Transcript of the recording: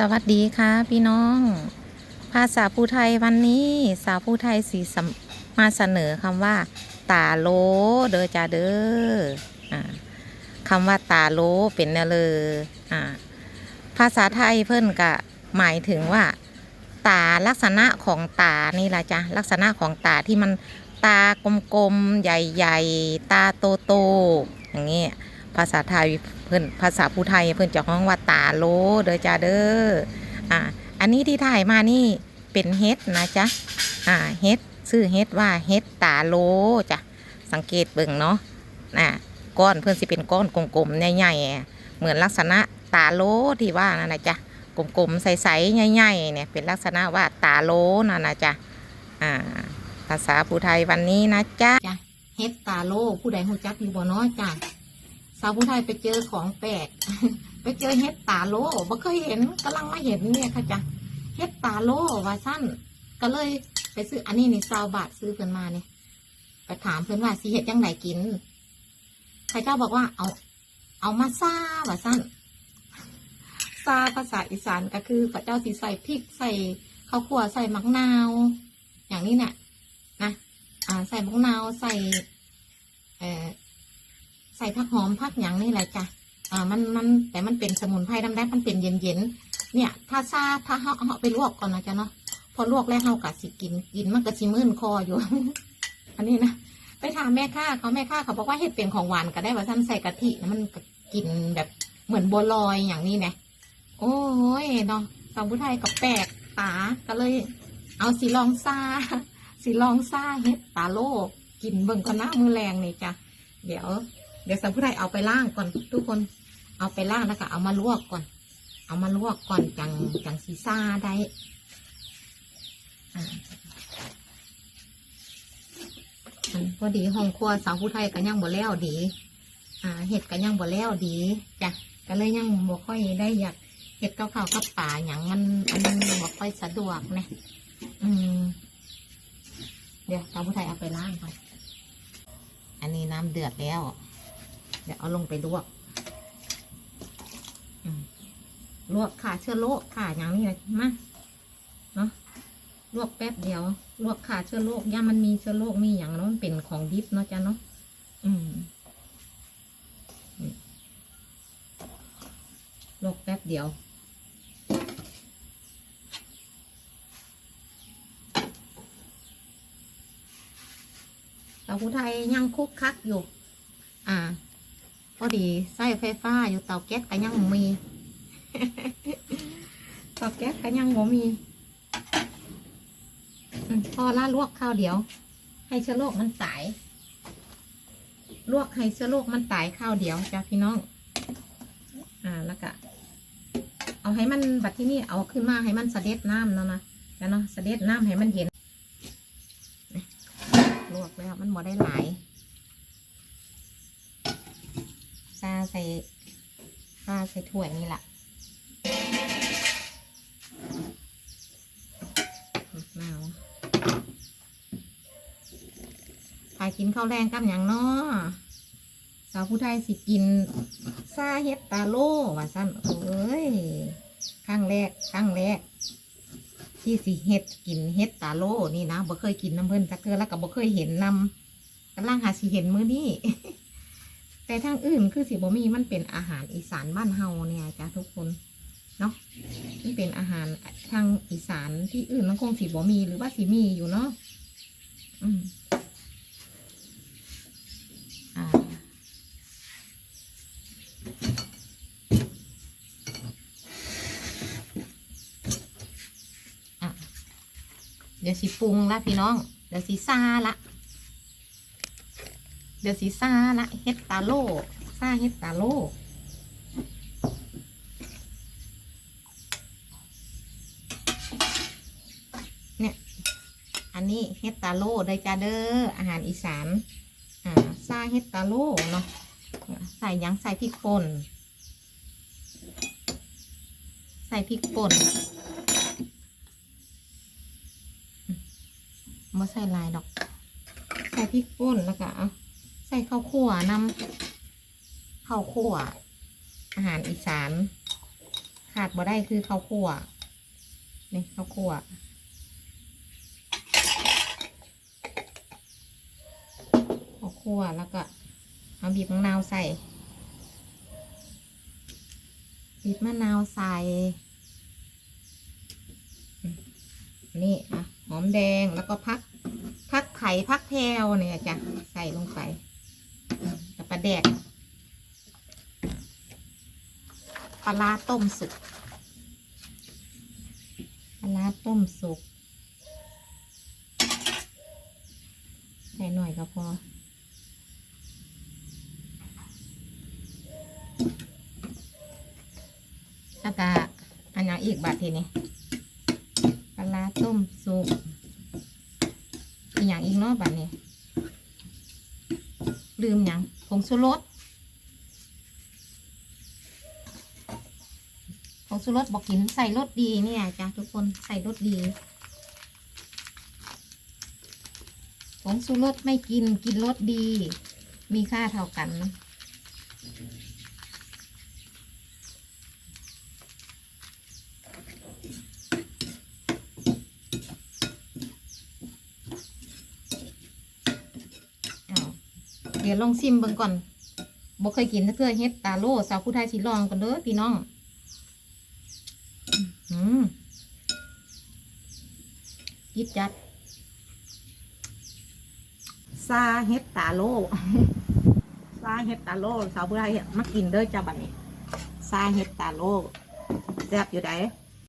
สวัสดีค่ะพี่น้อง ภาษาภูไทยวันนี้สาวภูไทยสีสมาเสนอคำว่า ตาโลเด้อจ้าเด้อคำว่าตาโลเป็นแนเลยอ่าภาษาไทยเพิ่นก็หมายถึงว่า ตาลักษณะของตานี่ละจ้ะลักษณะของตาที่มันตากลมๆใหญ่ ๆ ตาโตๆอย่างเงี้ย ภาษาไทยเพิ่นภาษาผู้ไทยเพิ่อนจะฮ้องว่าตาโลเด้อจ้าเด้ออ่าอันนี้ที่ถ่ายมานี่เป็นเฮ็ดนะจ๊ะอ่าเฮ็ดชื่อเฮ็ดว่าเฮ็ดตาโลจ้ะสังเกตเบิ่งเนาะอ่าก้อนเพิ่อนสิเป็นก้อนกลมๆใหญ่ๆเหมือนลักษณะตาโลที่ว่านั่นนะจ๊ะกลมๆใสๆใหญ่ๆเนี่ยเป็นลักษณะว่าตาโลนั่นนะจ๊ะอ่าภาษาผู้ไทยวันนี้นะจ๊ะเฮ็ดตาโลผู้ใดฮู้จักอยู่บ่เนาะจ้ะาวผู้ไทยไปเจอของแปลก ไปเจอเห็ดตาโลบ่เคยเห็นกำลังมาเห็นเนี่ยค่ะจ้ะเห็ดตาโลว่าสั้นก็เลยไปซื้ออันนี้นี่ซาวบาทซื้อเพิ่นมาเนี่ยไปถามเพิ่นว่าสิเห็ดยังไงกินใครเจ้าบอกว่าเอา เอามาซาว่าสั้นซาภาษาอีสานก็คือพระเจ้าสิใส่พริกใส่ข้าวคั่วใส่มะนาว อย่างนี้เนี่ยนะ อ่า ใส่มะนาวใส่ เอ่อ ใส่ผักหอมผักหยังนี่แหละจ้ะอ่ามันมันแต่มันเป็นสมุนไพรดำแดงมันเป็นเย็นเย็นๆเนี่ย ถ้าซาถ้าเฮาเอาไปลวกก่อนนะจ๊ะเนาะพอลวกแล้วเฮากะสิกินกินมันก็สิมื่นคออยู่ อันนี้นะไปถามแม่ค้าเขาแม่ค้าเขาบอกว่าเห็ดเป็นของหวานก็ได้ว่าซ้ำใส่กะทิมันกินแบบเหมือนบัวลอยอย่างนี้นะโอ้ยเนาะสาวผู้ไทยกับแปลกตาก็เลย เอาสีลองซาสีลองซาเห็ดตาโลกกินเบิ่งกันนะมือแรงนี่จ้ะเดี๋ยว เดี๋ยวสาวผู้ไทยเอาไปล่างก่อน ทุกคนเอาไปล่างแล้วก็เอามาลวกก่อน เอามาลวกก่อนจังจังซีซ่าได้อันพอดีห้องครัวสาวผู้ไทยก็ยังบ่แล้วดี อ่าเห็ดก็ยังบ่แล้วดีจ้ะก็เลยยังบ่ค่อยได้อยากเห็ดกับข้าวกับป่าอย่างมันมันบ่ค่อยสะดวกนะอืมเดี๋ยวสาวผู้ไทยเอาไปล่างก่อนอันนี้น้ำเดือดแล้ว เดี๋ยวเอาลงไปลวกลวกขาเชื้อโรคขาอย่างนี้เลยมาเนาะลวกแป๊บเดียว ลวกขาเชื้อโรคย่ามันมีเชื้อโรคมีอย่างเนาะมันเป็นของดิบเนาะจ้ะเนาะอืมลวกแป๊บเดียวสาวผู้ไทยยังคุกคักอยู่ อ่า พอดีใส่ไฟฟ้าอยู่เตาแก๊สก็ยังมี เตาแก๊สก็ยังบ่มีพอละลวกข้าวเดียว ให้เชื้อโรคมันตาย ลวกให้เชื้อโรคมันตายข้าวเดียวจ้าพี่น้อง อ่าแล้วก็เอาให้มันบัดที่นี่เอาขึ้นมาให้มันสะเด็จน้ำเนาะนะจ้ะเนาะสะเด็จน้ำให้มันเย็นลวกแล้วมันบ่ได้หลายซา ใส่ซาใส่ถ้วยนี่แหละมะนาวพายกินข้าวแรงกับอย่างเนาะสาวผู้ไทยสิกินซาเฮ็ดตาโลว่าสั้นโอ้ยครั้งแรกครั้งแรก ที่สิเฮ็ดกินเฮ็ดตาโลนี่นะบ่เคยกินน้ำเพิ่นจักเทื่อแล้วก็บ่เคยเห็นนำกำลังหาสิเห็นมื้อนี้ แต่ทางอื่นคือสิบมีมันเป็นอาหารอีสานบ้านเฮาเนี่ยจ้ะทุกคนเนาะมันเป็นอาหารทางอีสานที่อื่นมันคงสิบมีหรือว่าสิมีอยู่เนาะอืมอ่าอะเดี๋ยวสิปรุงละพี่น้อง เดี๋ยวสิซาละ ดี๋ยวสิซาละเฮ็ดตาโลซาเฮ็ดตาโลเนี่ย อันนี้เฮ็ดตาโลเด้จ้าเด้ออาหารอีสานอ่าซาเฮ็ดตาโลเนาะใส่ยังใส่พริกป่นใส่พริกป่นมาใส่ลายดอก ใส่พริกป่นแล้วก็เอา ใส่ข้าวคั่วนำข้าวคั่ว อาหารอีสาน ขาดบ่ได้คือข้าวคั่วนี่ข้าวคั่วข้าวคั่วแล้วก็เอาบีบมะนาวใส่บีบมะนาวใส่นี่อะหอมแดงแล้วก็พักพักไข่พักแพรวเนี่ยจ้ะใส่ลงไป แดกปลาต้มสุกปลาต้มสุกใส่หน่อยก็พอแล้วก็อันอย่างอีกบาททีนี้ปลาต้มสุกอีกอย่างอีกเนาะบาทนี้ลืมย่าง ผงชูรสผงชูรสบอกกินใส่รสดีเนี่ยจ้ะทุกคนใส่รสดีผงชูรสไม่กินกินรสดี มีค่าเท่ากันนะ อ้าวเดี๋ยวลองซิมเบิ่งก่อนบ่เคยกินเพื่อเฮ็ดตาโลสาวผู้ไทยสิลองกันเด้อพี่น้องอืมยิดจัดซาเฮ็ดตาโลซาเฮ็ดตาโลสาวผู้ไทยมากินเด้อจ้าบัดนี้ซาเฮ็ดตาโลแซ่บอยู่ได